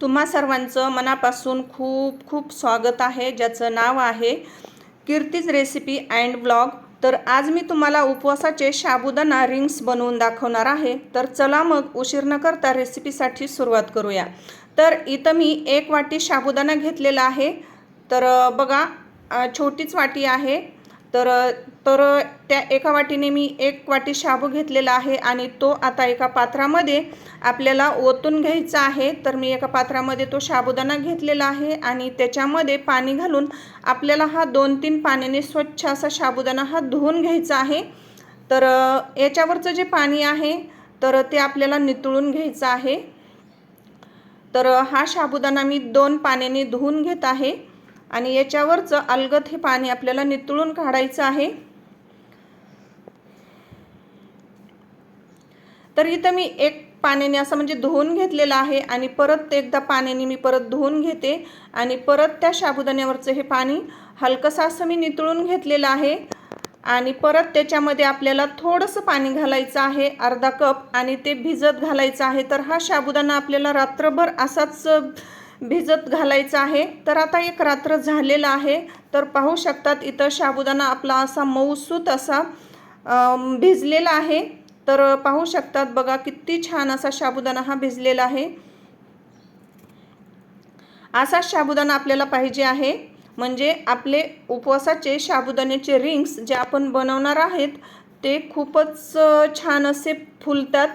तुम्हा सर्वांचं मनापासून खूप खूप स्वागत आहे ज्याचं नाव आहे कीर्तीज रेसिपी अँड ब्लॉग. तर आज मी तुम्हाला उपवासाचे साबुदाणा रिंग्स बनवून दाखवणार आहे. तर चला मग उशीर न करता रेसिपीसाठी सुरुवात करूया. तर इथं मी एक वाटी साबुदाणा घेतलेला आहे. तर बघा छोटीच वाटी आहे. तर तर त्या एका वाटीने मी एक वाटी शाबू घेतलेला आहे आणि तो आता एका पात्रामध्ये आपल्याला ओतून घ्यायचा आहे. तर मी एका पात्रामध्ये तो शाबुदाना घेतलेला आहे आणि त्याच्यामध्ये पाणी घालून आपल्याला हा दोन तीन पाण्याने स्वच्छ असा शाबुदाना हा धुवून घ्यायचा आहे. तर याच्यावरचं जे पाणी आहे तर ते आपल्याला नितळून घ्यायचं आहे. तर हा साबुदाणा मी दोन पाण्याने धुवून घेत आहे. आणि याच्यावरचं अलगद हे पाणी आपल्याला नितळून काढायचं आहे. तर इथं मी एक पाण्याने असं म्हणजे धुवून घेतलेलं आहे आणि परत एकदा पाण्याने मी परत धुवून घेते आणि परत त्या साबुदाण्यावरचं हे पाणी हलकंसं असं मी नितळून घेतलेलं आहे. आणि परत त्याच्यामध्ये आपल्याला थोडंसं पाणी घालायचं आहे अर्धा कप आणि ते भिजत घालायचं आहे. तर हा साबुदाणा आपल्याला रात्रभर असाच भिजत घालायचं आहे. तर आता एक रात्र झालेला आहे. तर पाहू शकतात इथं साबुदाणा आपला असा मऊसूत असा भिजलेला आहे. तर पाहू शकतात बघा किती छान असा साबुदाणा हा भिजलेला आहे. असा साबुदाणा आपल्याला पाहिजे आहे. म्हणजे आपले उपवासाचे साबुदाण्याचे रिंग्स जे आपण बनवणार आहेत ते खूपच छान असे फुलतात.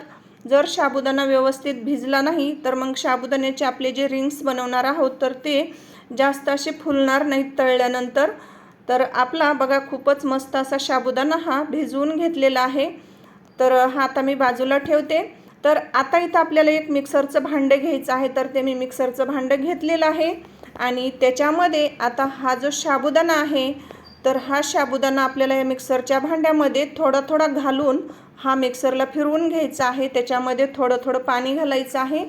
जर साबुदाणा व्यवस्थित भिजला नाही तर मग साबुदाण्याचे आपले जे रिंग्स बनवणार आहोत तर ते जास्त असे फुलणार नाहीत तळल्यानंतर. तर आपला बघा खूपच मस्त असा साबुदाणा हा भिजवून घेतलेला आहे. तर हा आता मी बाजूला ठेवते. तर आता इथं आपल्याला एक मिक्सरचं भांडं घ्यायचं आहे तर ते मी मिक्सरचं भांडं घेतलेलं आहे. आणि त्याच्यामध्ये आता हा जो साबुदाणा आहे तर हा साबुदाणा आपल्याला या मिक्सरच्या भांड्यामध्ये थोडा थोडा घालून हा मिक्सरला फिरवून घ्यायचा आहे. त्याच्यामध्ये थोडं थोडं पाणी घालायचं आहे.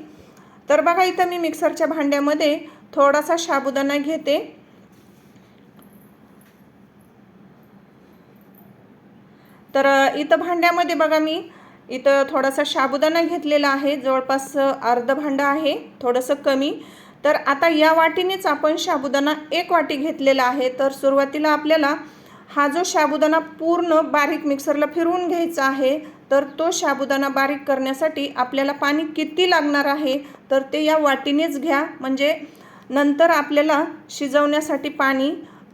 तर बघा इथं मी मिक्सरच्या भांड्यामध्ये थोडासा साबुदाणा घेते. तर इथं भांड्यामध्ये बघा मी इथं थोडासा साबुदाणा घेतलेला आहे. जवळपास अर्ध भांडं आहे. थोडंसं कमी. तर आता या वाटीनेच आपण साबुदाणा एक वाटी घेतलेला आहे. तर सुरुवातीला आपल्याला हा जो साबुदाणा पूर्ण बारीक मिक्सरला फिरवून घ्यायचा आहे तर तो साबुदाणा बारीक करण्यासाठी आपल्याला पाणी किती लागणार आहे तर ते या वाटीनेच घ्या. म्हणजे नंतर आपल्याला शिजवण्यासाठी पाणी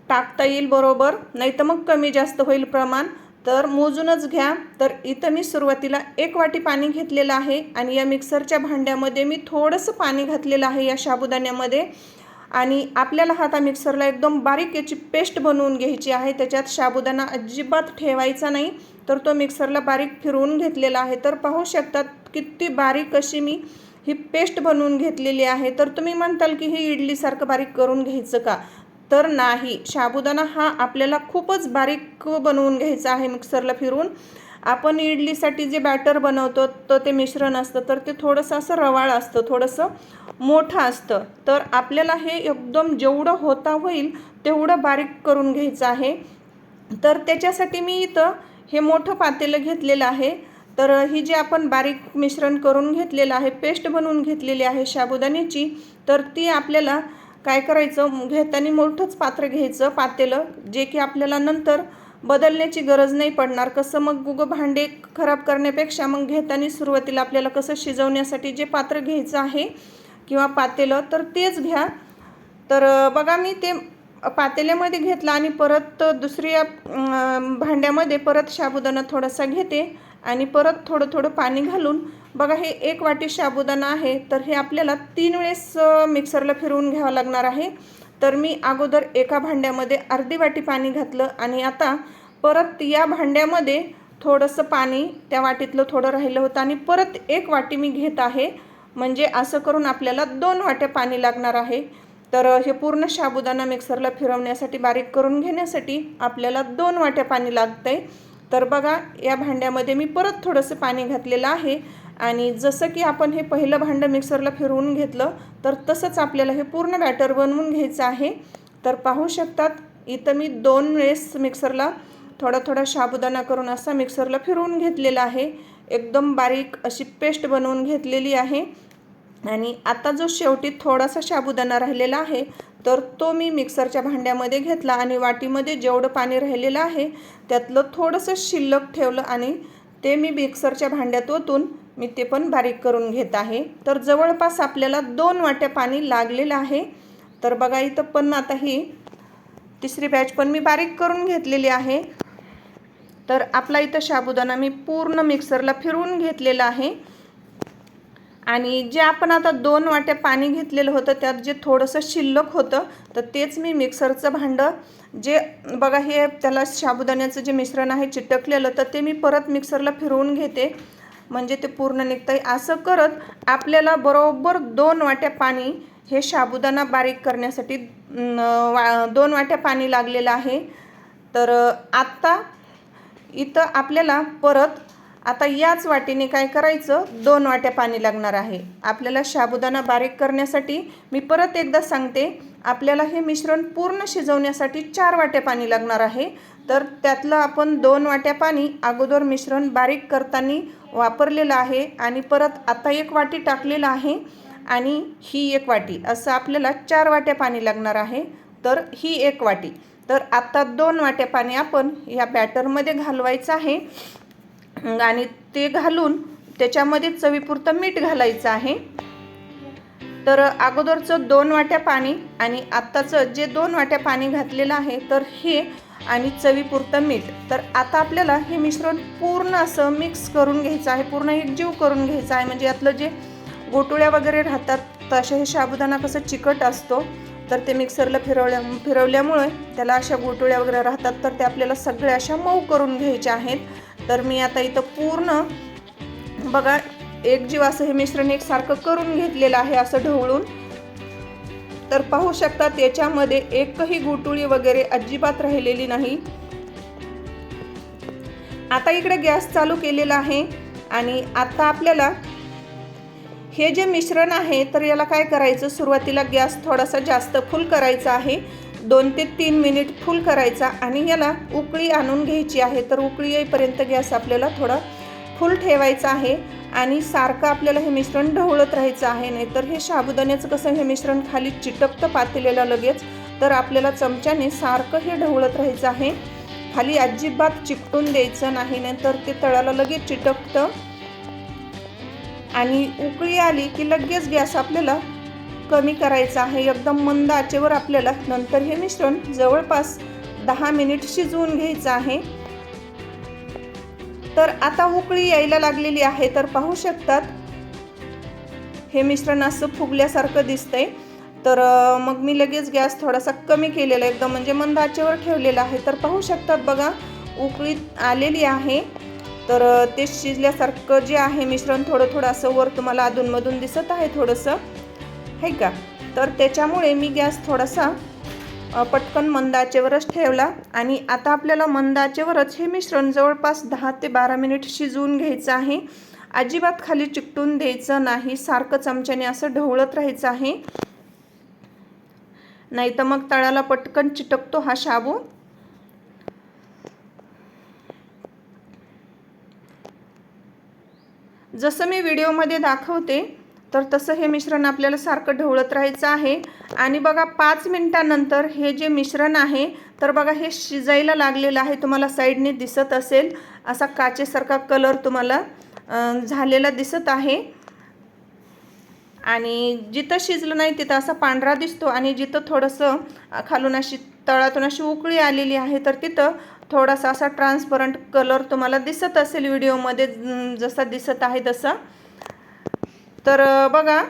टाकता येईल बरोबर नाही तर मग कमी जास्त होईल प्रमाण. तर मोजूनच घ्या. तर इथं मी सुरुवातीला एक वाटी पाणी घेतलेलं आहे आणि या मिक्सरच्या भांड्यामध्ये मी थोडंसं पाणी घातलेलं आहे या साबुदाण्यामध्ये आणि आपल्याला हा आता मिक्सरला एकदम बारीक याची पेस्ट बनवून घ्यायची आहे. त्याच्यात साबुदाणा अजिबात ठेवायचा नाही. तर तो मिक्सरला बारीक फिरवून घेतलेला आहे. तर पाहू शकतात किती बारीक अशी मी ही पेस्ट बनवून घेतलेली आहे. तर तुम्ही म्हणताल की ही इडलीसारखं बारीक करून घ्यायचं का? तर नाही. साबुदाणा हा आपल्याला खूपच बारीक बनवून घ्यायचा आहे मिक्सरला फिरून आपण इडलीसाठी जे बॅटर बनवतो तर ते मिश्रण असतं तर ते थोडंसं असं रवाळ असतं थोडंसं मोठं असतं. तर आपल्याला हे एकदम जेवढं होता होईल तेवढं बारीक करून घ्यायचं आहे. तर त्याच्यासाठी मी इथं हे मोठं पातेलं घेतलेलं आहे. तर ही जी आपण बारीक मिश्रण करून घेतलेलं आहे पेस्ट बनवून घेतलेली आहे साबुदाण्याची तर ती आपल्याला काय करायचं? घेताना मोठंच पात्र घ्यायचं पातेलं जे की आपल्याला नंतर बदलण्याची गरज नाही पडणार. कसं मग गुगं भांडे खराब करण्यापेक्षा मग घेताना सुरुवातीला आपल्याला कसं शिजवण्यासाठी जे पात्र घ्यायचं आहे किंवा पातेलं तर तेच घ्या. तर बघा मी ते पातेल्यामध्ये घेतलं आणि परत दुसऱ्या भांड्यामध्ये परत साबुदाणा थोडासा घेते आणि परत थोडं थोडं पाणी घालून बघा हे एक वाटी साबुदाणा आहे तर हे आपल्याला तीन वेळेस मिक्सरला फिरवून घ्यावं लागणार आहे. तर मी अगोदर एका भांड्यामध्ये अर्धी वाटी पाणी घातलं आणि आता परत या भांड्यामध्ये थोडंसं पाणी त्या वाटीतलं थोडं राहिलं होतं आणि परत एक वाटी मी घेत आहे. म्हणजे असं करून आपल्याला दोन वाट्या पाणी लागणार आहे. तर हे पूर्ण साबुदाणा मिक्सरला फिरवण्यासाठी बारीक करून घेण्यासाठी आपल्याला दोन वाट्या पाणी लागतं आहे तर बघा या भांड्यामध्ये मी परत थोडंसं पाणी घातलेलं आहे. आणि जसं की आपण हे पहिलं भांडं मिक्सरला फिरवून घेतलं तर तसंच आपल्याला हे पूर्ण बॅटर बनवून घ्यायचं आहे. तर पाहू शकतात इथं मी दोन वेळेस मिक्सरला थोडा थोडा साबुदाणा करून असा मिक्सरला फिरवून घेतलेला आहे. एकदम बारीक अशी पेस्ट बनवून घेतलेली आहे. आणि आता जो शेवटी थोडासा साबुदाणा राहिलेला आहे तर तो मी मिक्सरच्या भांड्यामध्ये घेतला आणि वाटीमध्ये जेवढं पाणी राहिलेलं आहे त्यातलं थोडंसं शिल्लक ठेवलं आणि ते मी मिक्सरच्या भांड्यात ओतून मी ते पण बारीक करून घेत आहे. तर जवळपास आपल्याला दोन वाट्या पाणी लागलेलं आहे. तर बघा इथं पण आता ही तिसरी बॅच पण मी बारीक करून घेतलेली आहे. तर आपला इथं साबुदाणा मी पूर्ण मिक्सरला फिरवून घेतलेला आहे. आणि जे आपण आता दोन वाट्या पाणी घेतलेलं होतं त्यात जे थोडंसं शिल्लक होतं तर तेच मी मिक्सरचं भांडं जे बघा हे त्याला साबुदाण्याचं जे मिश्रण आहे चिटकलेलं तर ते मी परत मिक्सरला फिरवून घेते. म्हणजे ते पूर्ण निघतं असं करत आपल्याला बरोबर दोन वाट्या पाणी हे साबुदाणा बारीक करण्यासाठी वा दोन वाट्या पाणी लागलेलं आहे. तर आत्ता इथं आपल्याला परत आता याच वाटीने काय करायचं? दोन वाट्या पाणी लागणार आहे. आपल्याला साबुदाणा बारीक करण्यासाठी मी परत एकदा सांगते आपल्याला हे मिश्रण पूर्ण शिजवण्यासाठी चार वाट्या पाणी लागणार आहे. तर त्यातलं आपण दोन वाट्या पाणी अगोदर मिश्रण बारीक करताना वापरलेलं आहे आणि परत आता एक वाटी टाकलेलं आहे आणि ही एक वाटी. असं आपल्याला चार वाट्या पाणी लागणार आहे. तर ही एक वाटी. तर आता दोन वाट्या पाणी आपण ह्या बॅटरमध्ये घालवायचं आहे. आणि ते घालून त्याच्यामध्ये चवीपुरतं मीठ घालायचं आहे. तर अगोदरचं दोन वाट्या पाणी आणि आत्ताचं जे दोन वाट्या पाणी घातलेलं आहे तर हे आणि चवीपुरतं मीठ. तर आता आपल्याला हे मिश्रण पूर्ण असं मिक्स करून घ्यायचं आहे पूर्ण एकजीव करून घ्यायचं आहे. म्हणजे यातलं जे गोटुळ्या वगैरे राहतात तसे हे साबुदाणा कसं चिकट असतो तर ते मिक्सरला फिरवल्या फिरवल्यामुळे त्याला अशा गोटुळ्या वगैरे राहतात तर ते आपल्याला सगळ्या अशा मऊ करून घ्यायच्या आहेत. तर मी आता इथं पूर्ण बघा एक जीव असं हे मिश्रण एकसारखं करून घेतलेलं आहे असं ढवळून. तर पाहू शकतात याच्यामध्ये एकही गुटुळी वगैरे अजिबात राहिलेली नाही. आता इकडे गॅस चालू केलेला आहे आणि आता आपल्याला हे जे मिश्रण आहे तर याला काय करायचं? सुरुवातीला गॅस थोडासा जास्त फुल करायचा आहे. दोन ते तीन मिनिट फुल करायचा आणि याला उकळी आणून घ्यायची आहे. तर उकळी येईपर्यंत गॅस आपल्याला थोडा फुल ठेवायचा आहे. आणि सारखं आपल्याला हे मिश्रण ढवळत राहायचं आहे नाहीतर हे साबुदाण्याचं कसं हे मिश्रण खाली चिटकतं पातेलेलं लगेच तर आपल्याला चमच्याने सारखं हे ढवळत राहायचं आहे. खाली अजिबात चिकटून द्यायचं नाही नाहीतर ते तळाला लगेच चिटकतं. आणि उकळी आली की लगेच गॅस आपल्याला कमी करायचा आहे. एकदम मंद आचेवर आपल्याला नंतर हे मिश्रण जवळपास दहा मिनिट शिजवून घ्यायचं आहे. तर आता उकळी यायला लागलेली आहे तर पाहू शकतात. हे मिश्रण असं फुगल्यासारखं दिसतंय. तर मग मी लगेच गॅस थोडासा कमी केलेला एकदम म्हणजे मंद आचेवर ठेवलेला आहे. तर पाहू शकतात बघा उकळी आलेली आहे. तर ते शिजल्यासारखं जे आहे मिश्रण थोडं थोडं असं वर तुम्हाला अधूनमधून दिसत आहे थोडंसं. आहे का? तर त्याच्यामुळे मी गॅस थोडासा पटकन मंदाचेवरच ठेवला आणि आता आपल्याला मंदाचेवरच हे मिश्रण जवळपास दहा ते बारा मिनिट शिजवून घ्यायचं आहे. अजिबात खाली चिकटून द्यायचं नाही सारखं चमच्याने असं ढवळत राहायचं आहे. नाही तर मग तळाला पटकन चिटकतो हा शाबू. जसं मी व्हिडिओमध्ये दाखवते तर तसं हे मिश्रण आपल्याला सारखं ढवळत राहायचं आहे. आणि बघा पाच मिनटानंतर हे जे मिश्रण आहे तर बघा हे शिजायला लागलेलं आहे. तुम्हाला साईडने दिसत असेल. असा काचेसारखा कलर तुम्हाला झालेला दिसत आहे. आणि जिथं शिजलं नाही तिथं असा पांढरा दिसतो. आणि जिथं थोडंसं खालून अशी तळातून अशी उकळी आलेली आहे तर तिथं थोडासा असा ट्रान्सपरंट कलर तुम्हाला दिसत असेल व्हिडिओमध्ये जसा दिसत आहे तसं. तर बघा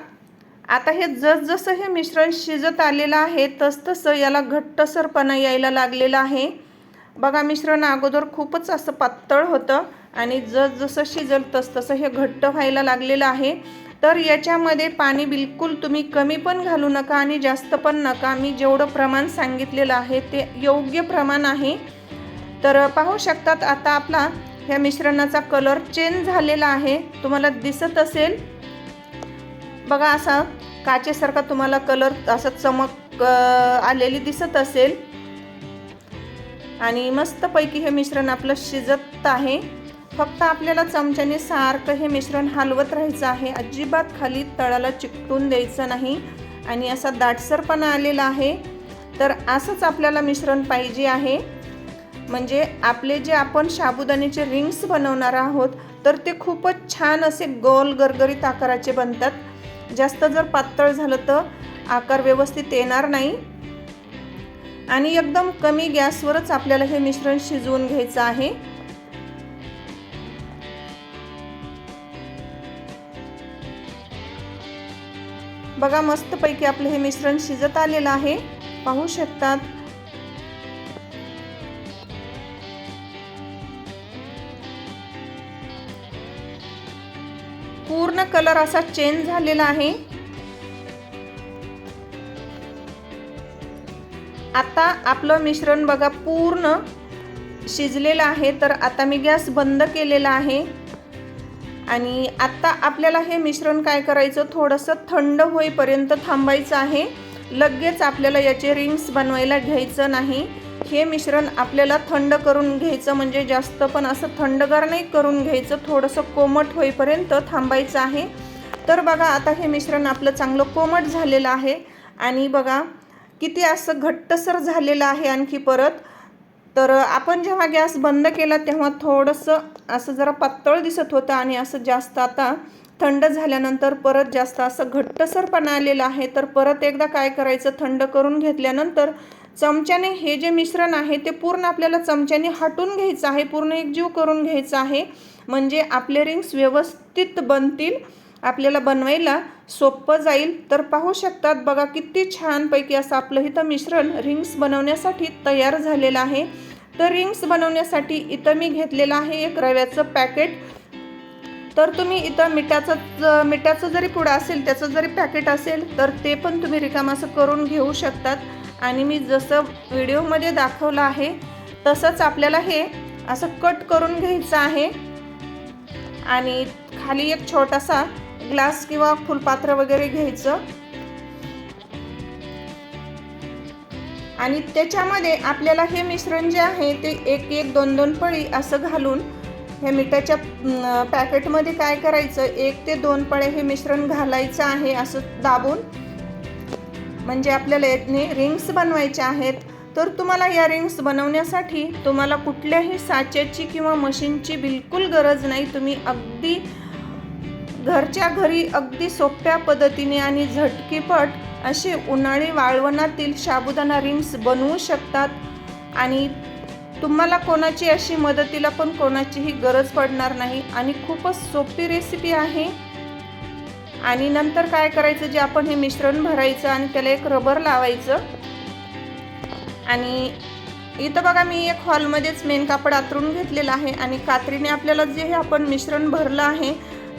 आता हे जसजसं हे मिश्रण शिजत आलेलं आहे तसतसं याला घट्टसरपणा यायला लागलेला आहे. बघा मिश्रण अगोदर खूपच असं पातळ होतं आणि जसजसं शिजल तसतसं हे घट्ट व्हायला लागलेलं आहे. तर याच्यामध्ये पाणी बिलकुल तुम्ही कमी पण घालू नका आणि जास्त पण नका. मी जेवढं प्रमाण सांगितलेलं आहे ते योग्य प्रमाण आहे. तर पाहू शकतात आता आपला ह्या मिश्रणाचा कलर चेंज झालेला आहे. तुम्हाला दिसत असेल बघा असा काचेसारखा तुम्हाला कलर असा चमक आलेली दिसत असेल. आणि मस्तपैकी हे मिश्रण आपलं शिजत आहे. फक्त आपल्याला चमच्याने सारखं हे मिश्रण हलवत राहायचं आहे. अजिबात खाली तळाला चिकटून द्यायचं नाही. आणि असा दाटसरपणा आलेला आहे. तर असंच आपल्याला मिश्रण पाहिजे आहे. म्हणजे आपले जे आपण साबुदाण्याचे रिंग्स बनवणार आहोत तर ते खूपच छान असे गोल गरगरीत आकाराचे बनतात. जास्त जर पातळ झालं तर आकार व्यवस्थित येणार नाही. आणि एकदम कमी गॅसवरच आपल्याला हे मिश्रण शिजवून घ्यायचं आहे. बघा मस्तपैकी आपलं हे मिश्रण शिजत आलेलं आहे. पाहू शकतात कलर असा चेंज झालेला आहे. आता आपलं मिश्रण बघा पूर्ण शिजलेलं आहे तर आता मी गॅस बंद केलेला आहे. आणि आता आपल्याला हे मिश्रण काय करायचं? थोडंसं थंड होईपर्यंत थांबायचं आहे. लगेच आपल्याला याचे रिंग्स बनवायला घ्यायचं नाही. हे मिश्रण आपल्याला थंड करून घ्यायचं म्हणजे जास्त पण असं थंडगार नाही करून घ्यायचं थोडंसं कोमट होईपर्यंत थांबायचं आहे. तर बघा आता हे मिश्रण आपलं चांगलं कोमट झालेलं आहे. आणि बघा किती असं घट्टसर झालेलं आहे आणखी परत. तर आपण जेव्हा गॅस बंद केला तेव्हा थोडंसं असं जरा पातळ दिसत होतं आणि असं जास्त आता थंड झाल्यानंतर परत जास्त असं घट्टसरपणा आलेलं आहे. तर परत एकदा काय करायचं? थंड करून घेतल्यानंतर चमच्याने हे जे मिश्रण आहे ते पूर्ण आपल्याला चमच्याने हटून घ्यायचं आहे पूर्ण एकजीव करून घ्यायचं आहे. म्हणजे आपले रिंग्स व्यवस्थित बनतील आपल्याला बनवायला सोपं जाईल. तर पाहू शकतात बघा किती छानपैकी असं आपलं इथं मिश्रण रिंग्स बनवण्यासाठी तयार झालेलं आहे. तर रिंग्स बनवण्यासाठी इथं मी घेतलेलं आहे एक रव्याचं पॅकेट. तर तुम्ही इथं मिठाचं मिठाचं जरी पुडं असेल त्याचं जरी पॅकेट असेल तर ते पण तुम्ही रिकाम असं करून घेऊ शकतात. आणि मी जसं व्हिडिओमध्ये दाखवलं आहे तसंच आपल्याला हे असं कट करून घ्यायचं आहे. आणि खाली एक छोटासा ग्लास किंवा फुलपात्र वगैरे घ्यायचं. आणि त्याच्यामध्ये आपल्याला हे मिश्रण जे आहे ते एक एक दोन दोन पळी असं घालून हे मिठाच्या पॅकेटमध्ये काय करायचं एक ते दोन पळे हे मिश्रण घालायचं आहे असं दाबून म्हणजे आपल्याला यातने रिंग्स बनवायचे आहेत. तर तुम्हाला या रिंग्स बनवण्यासाठी तुम्हाला कुठल्याही साच्याची किंवा मशीनची बिलकुल गरज नाही. तुम्ही अगदी घरच्या घरी अगदी सोप्या पद्धतीने आणि झटकीपट असे उन्हाळी वाळवणातील साबुदाणा रिंग्स बनवू शकतात. आणि तुम्हाला कोणाची अशी मदतीला पण कोणाचीही गरज पडणार नाही. आणि खूपच सोपी रेसिपी आहे. आणि नंतर काय करायचं जे आपण हे मिश्रण भरायचं आणि त्याला एक रबर लावायचं. आणि इथं बघा मी एक हॉलमध्येच मेन कापड आतरून घेतलेलं आहे आणि कात्रीने आपल्याला जे हे आपण मिश्रण भरलं आहे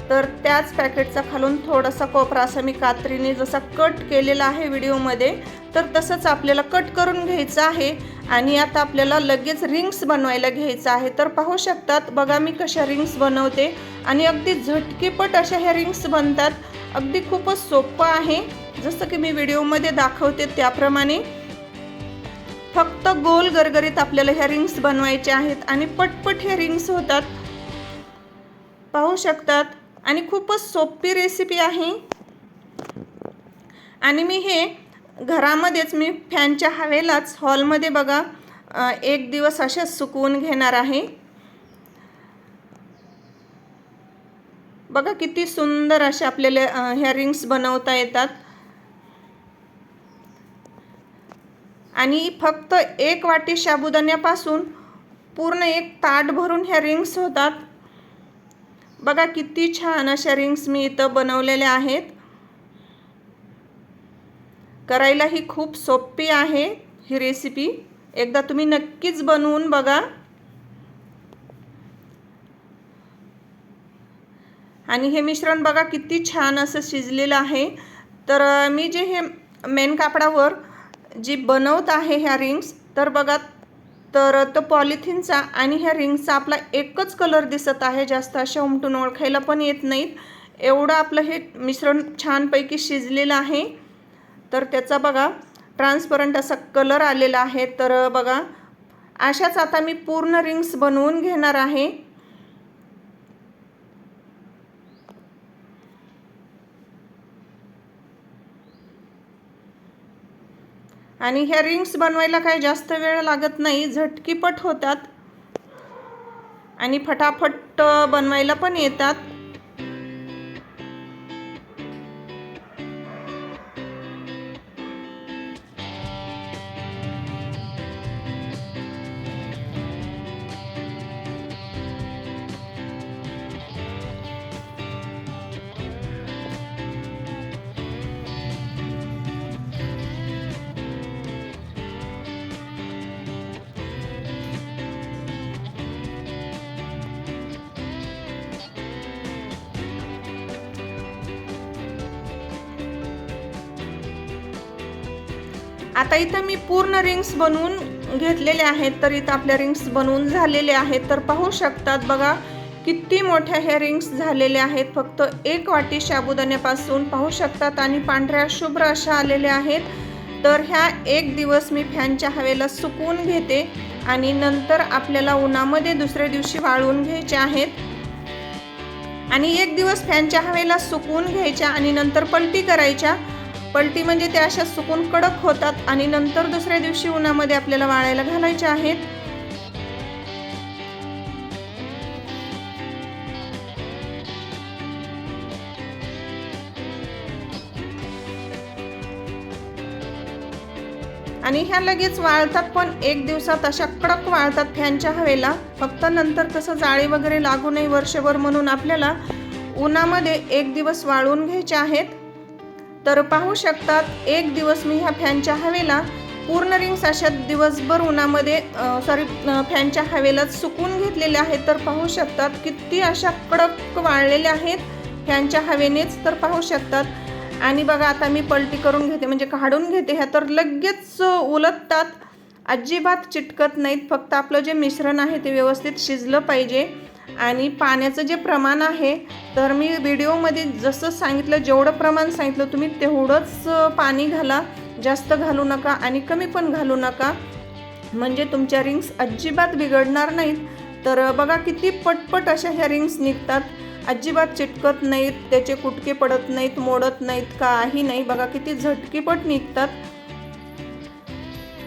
तर त्याच पॅकेटचा खालून थोडासा कोपरा असा मी कात्रीने जसा कट केलेला आहे व्हिडिओमध्ये तर तसंच आपल्याला कट करून घ्यायचं आहे. आणि आता आपल्याला लगेच रिंग्स बनवायला घ्यायचं आहे. तर पाहू शकतात बघा मी कशा रिंग्स बनवते. आणि अगदी झटकीपट अशा ह्या रिंग्स बनतात. अगदी खूपच सोपं आहे. जसं की मी व्हिडिओमध्ये दाखवते त्याप्रमाणे. फक्त गोल गरगरीत आपल्याला ह्या रिंग्स बनवायचे आहेत आणि पटपट हे रिंग्स होतात. पाहू शकतात. आणि खूपच सोपी रेसिपी आहे. आणि मी हे घरामध्येच मी फॅनच्या हवेलाच हॉलमध्ये बघा एक दिवस असेच सुकवून घेणार आहे. बघा किती सुंदर अशा आपल्याला ह्या रिंग्स बनवता येतात. आणि फक्त एक वाटी साबुदाण्यापासून पूर्ण एक ताट भरून ह्या रिंग्स होतात. बघा किती छान अशा रिंग्स मी इथं बनवलेल्या आहेत. करायला ही खूप सोपी आहे ही रेसिपी एकदा तुम्ही नक्कीच बनवून बघा. आणि हे मिश्रण बघा किती छान असं शिजलेलं आहे. तर मी जे हे मेन कापडावर जी बनवत आहे ह्या रिंग्स तर बघा तर तो पॉलिथिनचा आणि ह्या रिंग्सचा आपला एकच कलर दिसत आहे. जास्त अशा उमटून ओळखायला पण येत नाहीत. एवढं आपलं हे मिश्रण छानपैकी शिजलेलं आहे. तर त्याचा बघा ट्रान्सपरंट असा कलर आलेला आहे. तर बघा अशाच आता मी पूर्ण रिंग्स बनवून घेणार आहे. आणि ह्या रिंग्स बनवायला काही जास्त वेळ लागत नाही. झटकीपट होतात. आणि फटाफट बनवायला पण येतात. आता इथं मी पूर्ण रिंग्स बनवून घेतलेले आहेत तर इथं आपल्या रिंग्स बनवून झालेले आहेत. तर पाहू शकतात बघा किती मोठ्या ह्या रिंग्स झालेल्या आहेत. फक्त एक वाटी साबुदाण्यापासून पाहू शकतात आणि पांढऱ्या शुभ्र अशा आलेल्या आहेत. तर ह्या एक दिवस मी फॅनच्या हवेला सुकवून घेते आणि नंतर आपल्याला उन्हामध्ये दुसऱ्या दिवशी वाळवून घ्यायचे आहेत. आणि एक दिवस फॅनच्या हवेला सुकवून घ्यायच्या आणि नंतर पलटी करायच्या. पलटी म्हणजे त्या अशा सुकून कडक होतात आणि नंतर दुसऱ्या दिवशी उन्हामध्ये आपल्याला वाळायला घालायच्या आहेत. आणि ह्या लगेच वाळतात पण एक दिवसात अशा कडक वाळतात फॅनच्या हवेला. फक्त नंतर कसं जाळी वगैरे लागू नये वर्षभर म्हणून आपल्याला उन्हामध्ये एक दिवस वाळून घ्यायचे आहेत. तर पाहू शकतात एक दिवस मी ह्या फॅनच्या हवेला पूर्ण रिंग्स अशा दिवसभर उन्हामध्ये सॉरी फॅनच्या हवेला सुकून घेतलेले आहेत. तर पाहू शकतात किती अशा कडक वाळलेल्या आहेत फॅनच्या हवेनेच. तर पाहू शकतात. आणि बघा आता मी पलटी करून घेते म्हणजे काढून घेते ह्या तर लगेच उलटतात. अजिबात चिटकत नाहीत. फक्त आपलं जे मिश्रण आहे ते व्यवस्थित शिजलं पाहिजे. आणि पाण्याचं जे प्रमाण आहे तर मी व्हिडिओमध्ये जसं सांगितलं जेवढं प्रमाण सांगितलं तुम्ही तेवढंच पाणी घाला. जास्त घालू नका आणि कमी पण घालू नका. म्हणजे तुमच्या रिंग्स अजिबात बिघडणार नाहीत. तर बघा किती पटपट अशा ह्या रिंग्स निघतात. अजिबात चिटकत नाहीत त्याचे कुटके पडत नाहीत मोडत नाहीत काही नाही. बघा किती झटकीपट निघतात.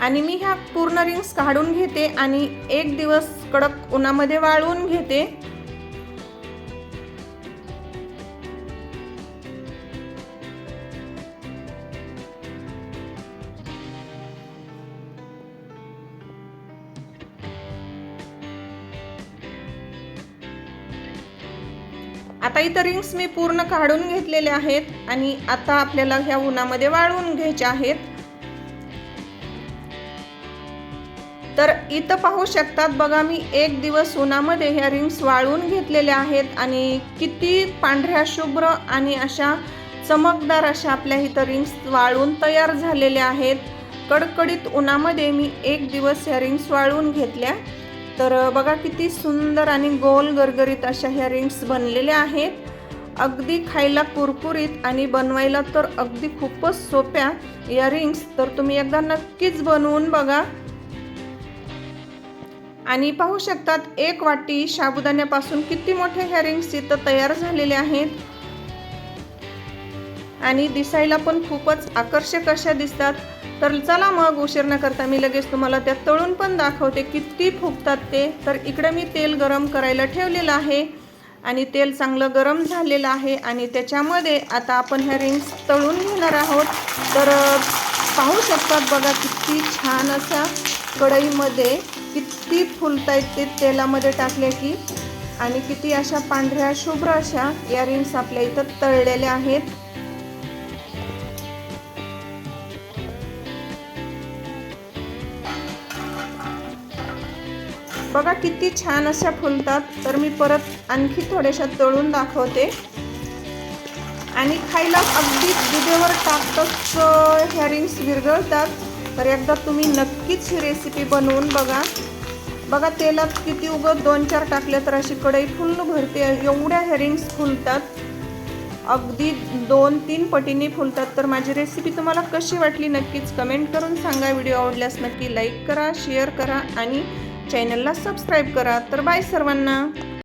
आणि मी ह्या पूर्ण रिंग्स काढून घेते आणि एक दिवस कडक उन्हामध्ये वाळवून घेते. आता इथं रिंग्स मी पूर्ण काढून घेतलेले आहेत आणि आता आपल्याला ह्या उन्हामध्ये वाळवून घ्यायचे आहेत. तर इथं पाहू शकतात बघा मी एक दिवस उन्हामध्ये ह्या रिंग्स वाळवून घेतलेल्या आहेत आणि किती पांढऱ्या शुभ्र आणि अशा चमकदार अशा आपल्या इथं रिंग्स वाळून तयार झालेल्या आहेत. कडकडीत उन्हामध्ये मी एक दिवस ह्या रिंग्स वाळवून घेतल्या. तर बघा किती सुंदर आणि गोल गरगरीत अशा ह्या रिंग्स बनलेल्या आहेत. अगदी खायला कुरकुरीत आणि बनवायला तर अगदी खूपच सोप्या या रिंग्स. तर तुम्ही एकदा नक्कीच बनवून बघा. आणि पाहू शकतात एक वाटी साबुदाण्यापासून किती मोठे ह्या इथं तयार झालेले आहेत. आणि दिसायला पण खूपच आकर्षक अशा दिसतात. तर चला मग उशीर न करता मी लगेच तुम्हाला त्या तळून पण दाखवते किती फुगतात ते. तर इकडं मी तेल गरम करायला ठेवलेलं आहे. आणि तेल चांगलं गरम झालेलं आहे आणि त्याच्यामध्ये आता आपण ह्या रिंग्स तळून घेणार आहोत. तर पाहू शकतात बघा किती छान असा कढईमध्ये किती फुलतायत ते तेलामध्ये टाकले की आणि किती अशा पांढऱ्या शुभ्र अशा या रिंग्स आपल्या इथं तळलेल्या आहेत. बघा किती छान अशा फुलतात. तर मी परत आणखी थोड्याशा तळून दाखवते. आणि खायला अगदी दुधेवर टाकतच ह्या रिंग्स विरघळतात. तर एकदा तुम्ही नक्की नक्कीच ही रेसिपी बनवून बघा. बघा तेलात किती उगत दोन चार टाकले तर अशी कढई फुल भरते. एवढ्या हेरिंग्स फुलतात. अगदी दोन तीन पटीने फुलतात. तर माझी रेसिपी तुम्हाला कशी वाटली नक्कीच कमेंट करून सांगा. व्हिडिओ आवडल्यास नक्की लाईक करा शेअर करा आणि चॅनलला सबस्क्राईब करा. तर बाय सर्वांना.